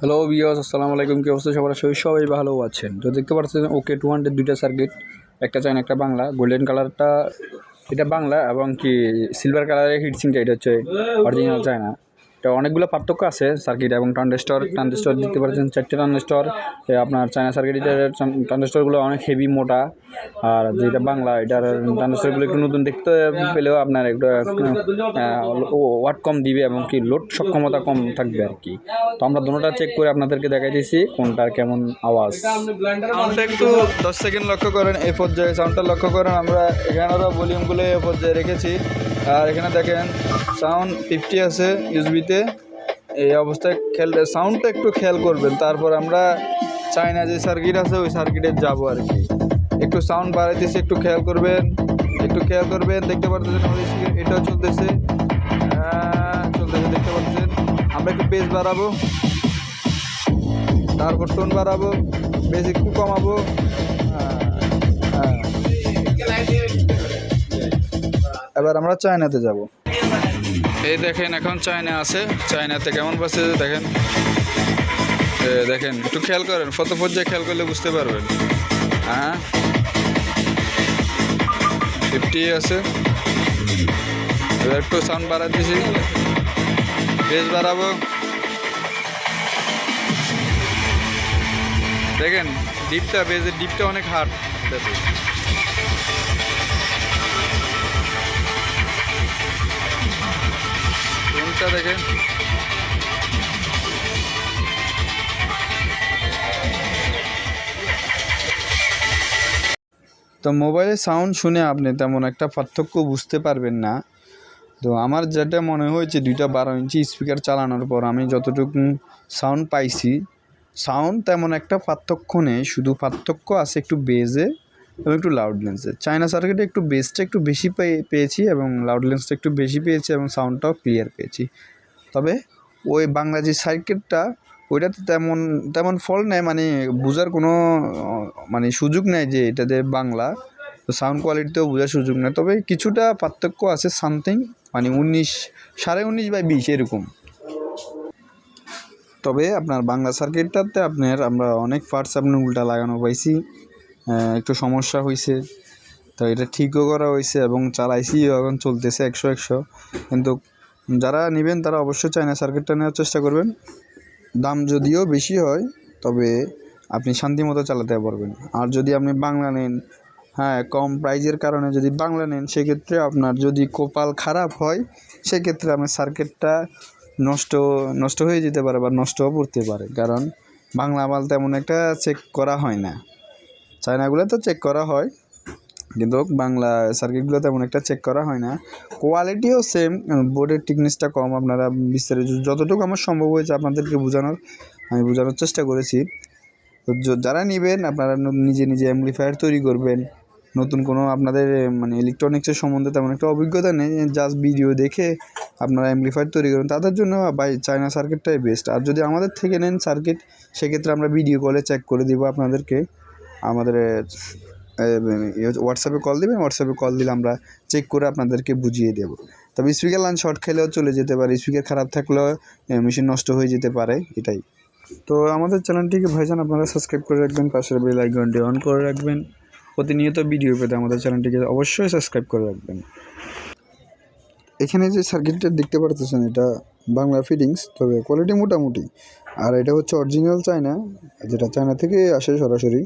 Hello বিয়স আসসালামু আলাইকুম। কি অবস্থা? সবার সবাই সবাই ভালো আছেন। তো দেখতে পাচ্ছেন ওকে টু হান্ড্রেড দুইটা সার্কিট একটা চাইন একটা বাংলা। গোল্ডেন কালারটা এটা বাংলা এবং কি সিলভার কালারের হিটসিংটা এটা হচ্ছে অরিজিনাল চায়না। তো অনেকগুলো পার্থক্য আছে সার্কিট এবং ট্রানজিস্টর ট্রানজিস্টর দেখতে পাচ্ছেন চারটে ট্রানজিস্টর আপনার চায়না সার্কিটের ট্রানজিস্টরগুলো অনেক হেভি মোটা। আর যেটা বাংলা, এটার ট্রানজিস্টরগুলো একটু নতুন দেখতে পেলেও আপনার একটু ওয়াট কম দিবে এবং কি লোড সক্ষমতা কম থাকবে আর কি। তো আমরা দুটোটা চেক করে আপনাদেরকে দেখাই দিয়েছি, কোনটার কেমন আওয়াজ। একটু দশ সেকেন্ড লক্ষ্য করেন, এই পর্যায়ে সাউন্ডটা লক্ষ্য করেন, আমরা এখানেরও ভলিউমগুলো এই পর্যায়ে রেখেছি। আর এখানে দেখেন সাউন্ড ফিফটি আছে ইউজবিতে এই অবস্থায় খেয়াল সাউন্ডটা একটু খেয়াল করবেন। তারপর আমরা চায়না যে সার্কিট আছে, ওই সার্কিটে যাব আর কি। একটু সাউন্ড বাড়াইতেছে, একটু খেয়াল করবেন, একটু খেয়াল করবেন। দেখতে পারতেছেন আমাদের এটাও চলতেছে। চলতেছে, দেখতে পাচ্ছেন আমরা একটু বেস বাড়াবো। তারপর টোন বাড়াবো। বেস একটু কমাবো। এবার আমরা চায়নাতে যাব। এই দেখেন, এখন চায়না আছে। চায়নাতে কেমন পাচ্ছে দেখেন। দেখেন, একটু খেয়াল করেন, ফটো পর্যায়ে খেয়াল করলে বুঝতে পারবেন। হ্যাঁ? ফিফটি আছে। এবার একটু সাউন্ড বাড়া দিছি। বেশ বাড়াবো। দেখেন ডিপটা বেজের ডিপটা অনেক হার্ড কোনটা দেখেন তো মোবাইলে সাউন্ড শুনে আপনি তেমন একটা পার্থক্য বুঝতে পারবেন না। তো আমার যেটা মনে হয়েছে দুইটা বারো ইঞ্চি স্পিকার চালানোর পর আমি যতটুকু সাউন্ড পাইছি, সাউন্ড তেমন একটা পার্থক্য নেই, শুধু পার্থক্য আছে একটু বেজে এবং একটু লাউড লেন্সে চায়না সার্কিটে একটু বেসটা একটু বেশি পেয়ে- পেয়েছি এবং লাউড লেন্সটা একটু বেশি পেয়েছি এবং সাউন্ডটাও ক্লিয়ার পেয়েছি। তবে ওই বাংলা যে সার্কিটটা ওইটাতে তেমন তেমন ফল নেই মানে বোঝার কোনো মানে সুযোগ নেই যে এটাতে বাংলা। তো সাউন্ড কোয়ালিটিতেও বোঝার সুযোগ নেই। তবে কিছুটা পার্থক্য আছে সামথিং মানে উনিশ, সাড়ে উনিশ বাই বিশ এরকম। তবে আপনার বাংলা সার্কিটটাতে আপনার আমরা অনেক পার্টস আপনার উল্টা লাগানো পাইছি। একটু সমস্যা হয়েছে তো এটা ঠিকও করা হয়েছে এবং চালাইছি এখন চলতেছে একশো একশো। কিন্তু যারা নেবেন তারা অবশ্যই চায়না সার্কিটটা নেওয়ার চেষ্টা করবেন। দাম যদিও বেশি হয়, তবে আপনি শান্তি মতো চালাতে পারবেন। আর যদি আপনি বাংলা নেন হ্যাঁ কম প্রাইজের কারণে যদি বাংলা নেন, সেক্ষেত্রে আপনার যদি কপাল খারাপ হয়, সেক্ষেত্রে আপনার সার্কিটটা নষ্ট নষ্ট হয়ে যেতে পারে বা নষ্টও পড়তে পারে। কারণ বাংলা মাল তেমন একটা চেক করা হয় না। চায়নাগুলো তো চেক করা হয়, কিন্তু বাংলা সার্কিটগুলো তেমন একটা চেক করা হয় না। কোয়ালিটিও সেম বোর্ডের টিকনেসটা কম, আপনারা বিস্তারিত যতটুকু আমার সম্ভব হয়েছে আপনাদেরকে বোঝানোর, আমি বোঝানোর চেষ্টা করেছি। তো যারা নেবেন, আপনারা নিজে নিজে অ্যাম্পলিফায়ার তৈরি করবেন। নতুন কোনো আপনাদের মানে ইলেকট্রনিক্সের সম্বন্ধে তেমন একটা অভিজ্ঞতা নেই জাস্ট ভিডিও দেখে আপনারা অ্যাম্পলিফায়ার তৈরি করবেন তাদের জন্য বাই চায়না সার্কিটটাই বেস্ট আর যদি আমাদের থেকে নেন সার্কিট সেক্ষেত্রে আমরা ভিডিও কলে চেক করে দিব আপনাদেরকে। আমাদের হোয়াটসঅ্যাপে কল দিবেন হোয়াটসঅ্যাপে কল দিলে আমরা চেক করে আপনাদেরকে বুঝিয়ে দেব। তবে স্পিকার লাইন শর্ট খেলেও চলে যেতে পারে স্পিকার খারাপ থাকলেও মেশিন নষ্ট হয়ে যেতে পারে, এটাই। তো আমাদের চ্যানেলটিকে ভাইজান আপনারা সাবস্ক্রাইব করে রাখবেন, পাশের বেল আইকনটি অন করে রাখবেন। প্রতিনিয়ত ভিডিও পেতে আমাদের চ্যানেলটিকে অবশ্যই সাবস্ক্রাইব করে রাখবেন। এখানে যে সার্কিটটা দেখতে পারতেছেন, এটা বাংলা ফিটিংস তবে কোয়ালিটি মোটামুটি। আর এটা হচ্ছে অরিজিনাল চায়না যেটা চায়না থেকে আসে সরাসরি।